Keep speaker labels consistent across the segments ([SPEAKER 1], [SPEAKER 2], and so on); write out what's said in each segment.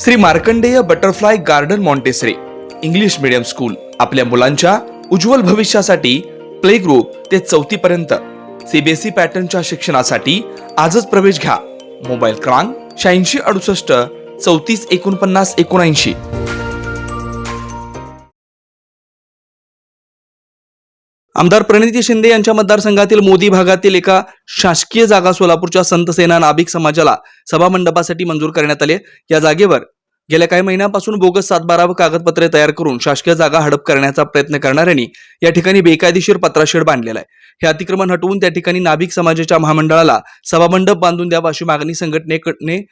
[SPEAKER 1] Shri Markandeya butterfly garden Montessori English medium school आपल्या मुलांच्या उज्ज्वल भविष्यासाठी प्ले ग्रुप ते चौथी पर्यंत सीबीएसई पॅटर्नच्या शिक्षणासाठी आजच प्रवेश घ्या. मोबाईल क्रमांक शहाऐंशी अडुसष्ट चौतीस एकोणपन्नास एकोणऐंशी. आमदार प्रणिती शिंदे यांच्या मतदारसंघातील मोदी भागातील एका शासकीय जागा सोलापूरच्या संत सेना नाभिक समाजाला सभामंडपासाठी मंजूर करण्यात आले. या जागेवर गेल्या काही महिन्यांपासून बोगस सातबारा व कागदपत्रे तयार करून शासकीय जागा हडप करण्याचा प्रयत्न करणाऱ्यांनी या ठिकाणी बेकायदेशीर पत्राशेड बांधलेला आहे. हे अतिक्रमण हटवून त्या ठिकाणी नाभिक समाजाच्या महामंडळाला सभामंडप बांधून द्यावा अशी मागणी संघटनेकडे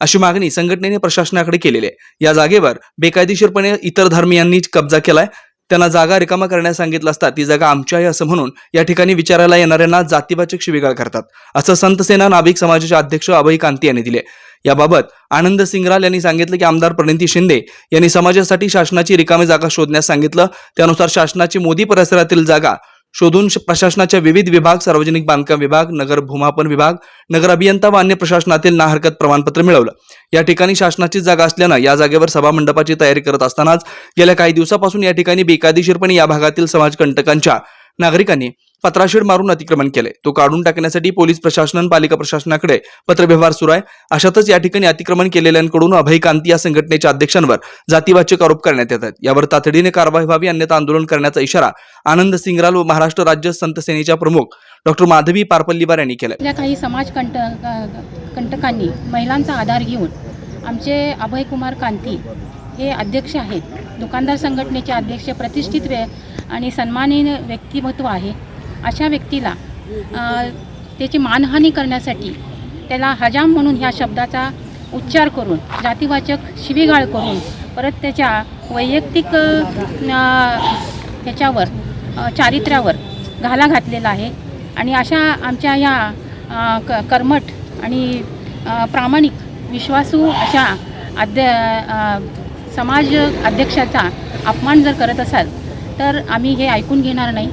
[SPEAKER 1] अशी मागणी संघटनेने प्रशासनाकडे केलेली आहे. या जागेवर बेकायदेशीरपणे इतर धर्मियांनी कब्जा केलाय. त्यांना जागा रिकामा करण्यास सांगितलं असता ती जागा आमची आहे असं म्हणून या ठिकाणी विचारायला येणाऱ्यांना जातीवाचक शिवीगाळ करतात. असं संतसेना नाभिक समाजाचे अध्यक्ष अभय कांती यांनी दिले. याबाबत आनंद सिंगराल यांनी सांगितलं की आमदार प्रणिती शिंदे यांनी समाजासाठी शासनाची रिकामी जागा शोधण्यास सांगितलं. त्यानुसार शासनाची मोदी परिसरातील जागा शोधून श- प्रशासनाच्या विविध विभाग सार्वजनिक बांधकाम विभाग नगर भूमापन विभाग नगर अभियंता व अन्य प्रशासनातील ना हरकत प्रमाणपत्र मिळवलं. या ठिकाणी शासनाची जागा असल्यानं या जागेवर सभामंडपाची तयारी करत असतानाच गेल्या काही दिवसापासून या ठिकाणी बेकायदेशीरपणे या भागातील समाजकंटकांच्या नागरिकांनी पत्राशेड मारून अतिक्रमण केले. तो काढून टाकण्यासाठी पोलीस प्रशासन पालिका प्रशासनाकडे पत्रव्यवहार सुरू आहे. अशातच या ठिकाणी अतिक्रमण केलेल्यांकडून अभय कांती या संघटनेच्या अध्यक्षांवर जातीवाचक आरोप करण्यात येतात. यावर तातडीने कारवाई व्हावी अन्यथा आंदोलन करण्याचा इशारा आनंद सिंगराल व महाराष्ट्र राज्य संत सेनेच्या प्रमुख डॉक्टर माधवी पारपल्लीवार यांनी
[SPEAKER 2] केलं काही समाज कंट कंटकांनी महिलांचा आधार घेऊन आमचे अभय कुमार कांती हे अध्यक्ष आहेत. दुकानदार संघटनेचे अध्यक्ष प्रतिष्ठित आणि सन्मानीय व्यक्तिमत्व आहे. अशा व्यक्तीला त्याची मानहानी करण्यासाठी त्याला हजाम म्हणून ह्या शब्दाचा उच्चार करून जातीवाचक शिवीगाळ करून परत त्याच्या वैयक्तिक ह्याच्यावर चारित्र्यावर घाला घातलेला आहे. आणि अशा आमच्या ह्या क कर्मठ आणि प्रामाणिक विश्वासू अशा अध्य समाज अध्यक्षाचा अपमान जर करत असाल तर आम्ही हे ऐकून घेणार नाही.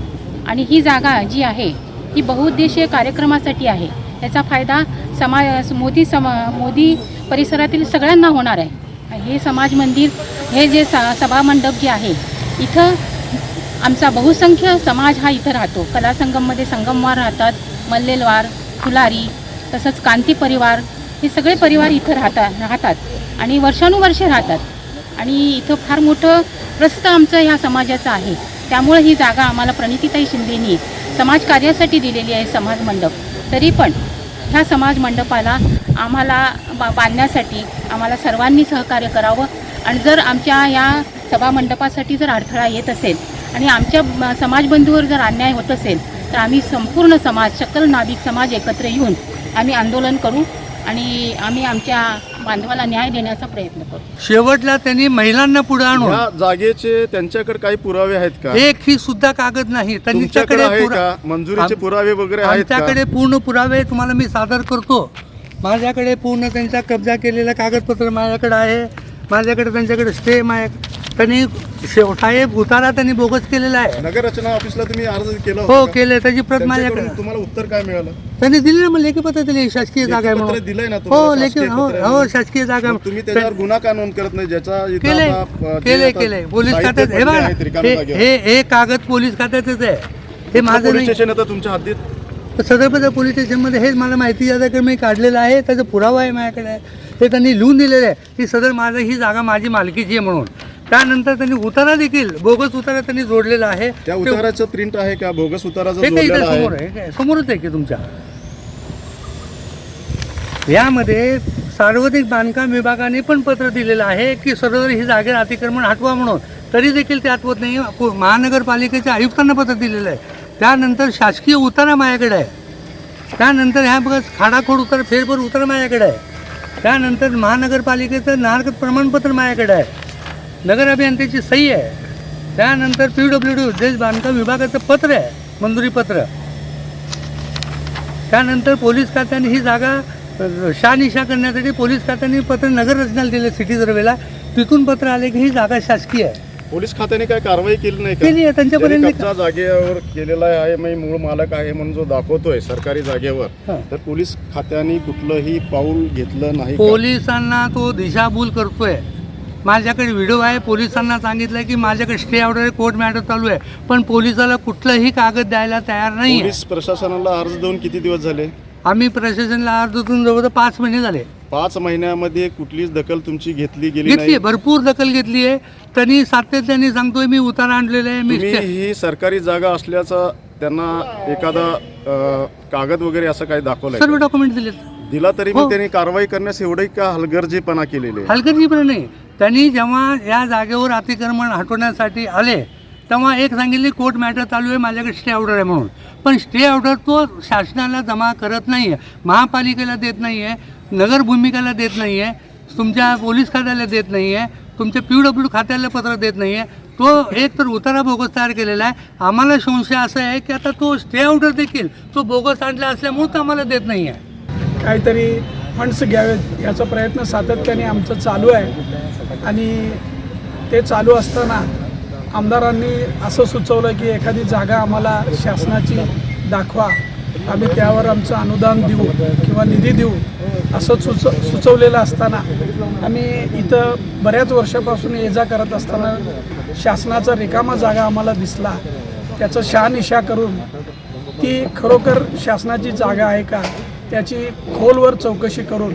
[SPEAKER 2] आणि ही जागा जी आहे ही बहुउद्देशीय कार्यक्रमासाठी आहे. याचा फायदा समा मोदी समा मोदी परिसरातील सगळ्यांना होणार आहे. हे समाज मंदिर हे जे स सभामंडप जे आहे इथं आमचा बहुसंख्य समाज हा इथं राहतो. कलासंगममध्ये संगमवार राहतात मल्लेलवार फुलारी तसंच कांती परिवार हे सगळे परिवार इथं राहतात राहतात आणि वर्षानुवर्षे राहतात. आणि इथं फार मोठं प्रस्थ आमचं ह्या समाजाचं आहे. त्यामुळे ही जागा आम्हाला प्रणितीताई शिंदेनी समाज कार्यासाठी दिलेली आहे समाज मंडप. तरी पण ह्या समाज मंडपाला आम्हाला बा बांधण्यासाठी आम्हाला सर्वांनी सहकार्य करावं. आणि जर आमच्या या सभामंडपासाठी जर अडथळा येत असेल आणि आमच्या समाजबंधूवर जर अन्याय होत असेल तर आम्ही संपूर्ण समाज सकल नाभिक समाज एकत्र येऊन आम्ही आंदोलन करू. आणि आम्ही आमच्या बांधवाला न्याय देण्याचा प्रयत्न करू.
[SPEAKER 3] शेवटला त्यांनी महिलांना पुढे आणून
[SPEAKER 4] या जागेचे त्यांच्याकडे काही पुरावे आहेत का?
[SPEAKER 3] एक ही सुद्धा कागद नाही.
[SPEAKER 4] तुमच्याकडे
[SPEAKER 3] त्यांच्याकडे
[SPEAKER 4] आहे
[SPEAKER 3] पुरा-
[SPEAKER 4] का? मंजुरीचे
[SPEAKER 3] आम-
[SPEAKER 4] पुरावे वगैरे आहेत का?
[SPEAKER 3] आमच्याकडे पूर्ण पुरावे तुम्हाला मी सादर करतो. माझ्याकडे पूर्ण त्यांचा कब्जा केलेलं कागदपत्र माझ्याकडे आहे. माझ्याकडे त्यांच्याकडे स्टे माझ्या त्यांनी साहेब उतारा त्यांनी बोगस केलेला आहे.
[SPEAKER 4] नगर रचना ऑफिसला तुम्ही अर्ज केला
[SPEAKER 3] हो
[SPEAKER 4] का?
[SPEAKER 3] केले त्याची प्रत माझ्याकडे.
[SPEAKER 4] त्यांच्याकडून तुम्हाला उत्तर काय मिळालं?
[SPEAKER 3] त्यांनी दिली ना मग लेखी पत्र दिली शासकीय जागा आहे म्हणून.
[SPEAKER 4] दिलंय ना
[SPEAKER 3] हो लेखी
[SPEAKER 4] शासकीय
[SPEAKER 3] हो
[SPEAKER 4] पत्र? आहे
[SPEAKER 3] हो
[SPEAKER 4] म्हणून.
[SPEAKER 3] शासकीय जागा.
[SPEAKER 4] मग तुम्ही त्याच्यावर गुन्हा का नोंद करत नाही? ज्याचा इथं
[SPEAKER 3] केले
[SPEAKER 4] आता, अ, जे
[SPEAKER 3] केले
[SPEAKER 4] आता
[SPEAKER 3] केले पोलीस
[SPEAKER 4] साहित्य
[SPEAKER 3] खात्यात हे
[SPEAKER 4] पडले
[SPEAKER 3] बघा
[SPEAKER 4] आहेत रिकाम्या
[SPEAKER 3] हे
[SPEAKER 4] जागेवर.
[SPEAKER 3] हे हे कागद पोलीस खात्यातच आहे. हे माझं
[SPEAKER 4] पोलीस
[SPEAKER 3] नाही.
[SPEAKER 4] स्टेशन येतं तुमच्या हद्दीत?
[SPEAKER 3] सदरपद पोलीस स्टेशनमध्ये हेच मला माहिती याच्याकडे मी काढलेलं आहे त्याचा पुरावा आहे माझ्याकडे. ते त्यांनी लिहून दिलेलं आहे की सदर माझं ही जागा माझी मालकीची आहे म्हणून. त्यानंतर त्यांनी उतारा देखील बोगस उतारा त्यांनी जोडलेला आहे.
[SPEAKER 4] त्या उताराचं प्रिंट आहे का? बोगस उतारा जो
[SPEAKER 3] हे काही इथं
[SPEAKER 4] जोडलेला
[SPEAKER 3] समोर
[SPEAKER 4] आहे
[SPEAKER 3] आहे काय? समोरच आहे की तुमच्या? यामध्ये सार्वजनिक बांधकाम विभागाने पण पत्र दिलेलं आहे की सदर ही जागेवर अतिक्रमण हटवा म्हणून. तरी देखील ते हटवत नाही. पु- महानगरपालिकेच्या आयुक्तांना पत्र दिलेलं आहे. त्यानंतर शासकीय उतारा माझ्याकडे आहे. त्यानंतर ह्या बघा खाडाखोड उतार फेरफार उतारा माझ्याकडे आहे. त्यानंतर महानगरपालिकेचं नागरिक प्रमाणपत्र माझ्याकडे आहे. नगर अभियंत्याची सही आहे. त्यानंतर पी डब्ल्यू डी उद्देश बांधकाम विभागाचं पत्र आहे मंजुरी पत्र. त्यानंतर पोलीस खात्याने ही जागा अ, शहानिशा करण्यासाठी पोलीस खात्याने पत्र नगर रचनाला दिलं सिटी सर्वेला. तिथून पत्र आले की ही जागा शासकीय आहे.
[SPEAKER 4] पोलीस खात्याने काय कारवाई केली नाही
[SPEAKER 3] केली आहे त्यांच्यापर्यंत
[SPEAKER 4] जागेवर केलेला आहे मी मूळ मालक आहे म्हणून जो दाखवतोय सरकारी जागेवर. तर पोलीस खात्याने कुठलंही पाऊल घेतलं नाही?
[SPEAKER 3] पोलिसांना तो दिशाभूल करतोय. माझ्याकडे व्हिडिओ आहे पोलिसांना सांगितलं की माझ्याकडे स्टे ऑर्डर कोर्ट मॅटर चालू आहे. पण पोलिसाला कुठलंही कागद द्यायला तयार नाही आहे
[SPEAKER 4] पोलीस प्रशासनाला अर्ज देऊन किती दिवस झाले?
[SPEAKER 3] आम्ही प्रशासनाला अर्जातून जवळ पाच महिने झाले.
[SPEAKER 4] पाच महिन्यामध्ये कुठलीच दखल तुमची घेतली गेली
[SPEAKER 3] घेतली
[SPEAKER 4] नाही.
[SPEAKER 3] भरपूर दखल घेतली आहे. त्यांनी सातत्याने सांगतोय मी उतार आणलेला आहे मी
[SPEAKER 4] तुम्ही ही सरकारी जागा असल्याचा त्यांना एखादा अ, कागद वगैरे असं काही दाखवलंय
[SPEAKER 3] सर्व
[SPEAKER 4] का?
[SPEAKER 3] डॉक्युमेंट दिलेत.
[SPEAKER 4] दिला तरी
[SPEAKER 3] हो.
[SPEAKER 4] मग त्यांनी कारवाई करण्यास एवढी का हलगर्जीपणा केलेली आहे
[SPEAKER 3] हलगर्जीपणे नाही. त्यांनी जेव्हा या जागेवर अतिक्रमण हटवण्यासाठी आले तेव्हा एक सांगितले कोर्ट मॅटर चालू आहे माझ्याकडे स्टे ऑर्डर आहे म्हणून. पण स्टे ऑर्डर तो शासनाला जमा करत नाही आहे महापालिकेला देत नाही आहे नगरभूमिकाला देत नाही आहे तुमच्या पोलीस खात्याला देत नाही आहे तुमच्या पी डब्ल्यू खात्याला पत्र देत नाही आहे तो एक तर उतारा बोगस तयार केलेला आहे. आम्हाला संशय असा आहे की आता तो स्टे ऑर्डर देखील तो बोगस आणला असल्यामुळे तो आम्हाला देत नाही आहे
[SPEAKER 5] काहीतरी फंड्स घ्यावेत याचा प्रयत्न सातत्याने आमचं चालू आहे. आणि ते चालू असताना आमदारांनी असं सुचवलं की एखादी जागा आम्हाला शासनाची दाखवा. आम्ही त्यावर आमचं अनुदान देऊ किंवा निधी देऊ असं सुच सुचवलेलं असताना आम्ही इथं बऱ्याच वर्षापासून ये जा करत असताना शासनाचा रिकामा जागा आम्हाला दिसला. त्याचं शहानिशा करून ती खरोखर शासनाची जागा आहे का? त्याची खोलवर चौकशी करून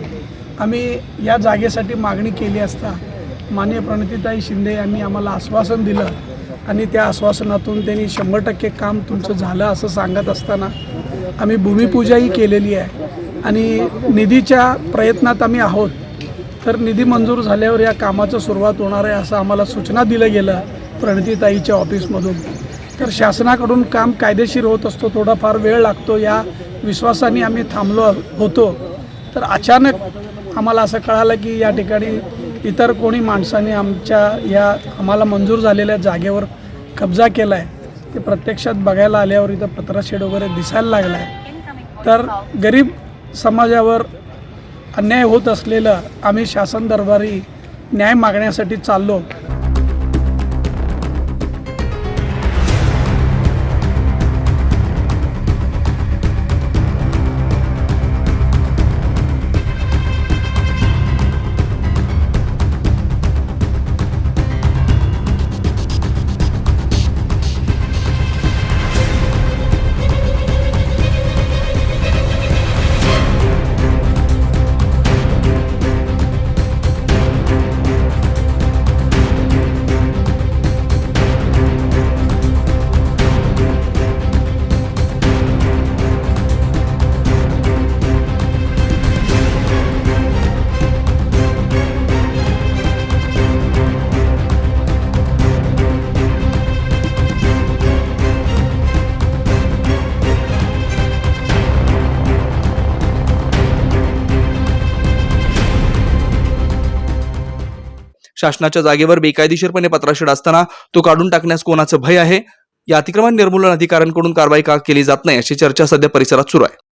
[SPEAKER 5] आम्ही या जागेसाठी मागणी केली असता माननीय प्रणितीताई शिंदे यांनी आम्हाला आश्वासन दिलं आणि त्या आश्वासनातून त्यांनी शंभर टक्के काम तुमचं झालं असं सांगत असताना आम्ही भूमिपूजाही केलेली आहे. आणि निधीच्या प्रयत्नात आम्ही आहोत. तर निधी मंजूर झाल्यावर या कामाचं सुरुवात होणार आहे असं आम्हाला सूचना दिलं गेलं प्रणितीताईच्या ऑफिसमधून. तर शासनाकडून काम कायदेशीर होत असतो थोडाफार वेळ लागतो या विश्वासाने आम्ही थांबलो होतो. तर अचानक आम्हाला असं कळालं की या ठिकाणी इतर कोणी माणसाने आमच्या या आम्हाला मंजूर झालेल्या जागेवर कब्जा केला आहे ते प्रत्यक्षात बघायला आल्यावर इथं पत्राशेड वगैरे दिसायला लागला आहे तर गरीब समाजावर अन्याय होत असलेलं आम्ही शासन दरबारी न्याय मागण्यासाठी चाललो.
[SPEAKER 1] शासनाच्या जागेवर बेकायदेशीरपणे पत्राशेड असताना तो काढून टाकण्यास कोणाचं भय आहे? या अतिक्रमण निर्मूलन अधिकाऱ्यांकडून कारवाई का केली जात नाही अशी चर्चा सध्या परिसरात सुरू आहे.